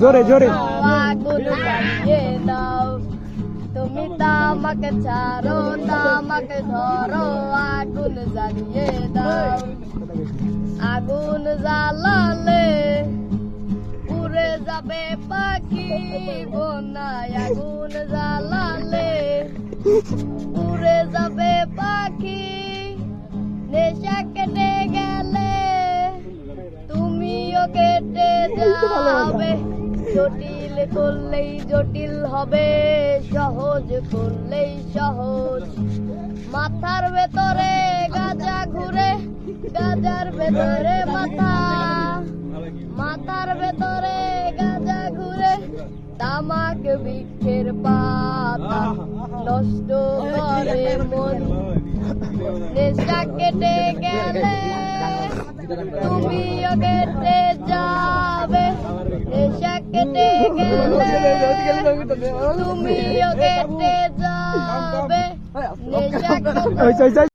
জোরে, জোরে। আগুন জ্বালিয়ে দাও তুমি তামাকে ছাড়ো তামাকে ধরো আগুন জ্বালিয়ে দাও আগুন জ্বালালে উড়ে যাবে পাখি বনায় আগুন জ্বালালে। উড়ে যাবে পাখি নেশা কেটে গেলে তুমিও কেটে যাবে। জটিল করলেই জটিল হবে, সহজ করলেই সহজ। মাথার ভেতরে গাজা ঘুরে, গাজার ভেতরে মাথা। মাথার ভেতরে গাজা ঘুরে তামাক বৃক্ষের পাতা নষ্ট করে মন। নেশা কেটে গেলে তুমিও কেটে কেটে গেলে তুমিও কেটে যাবে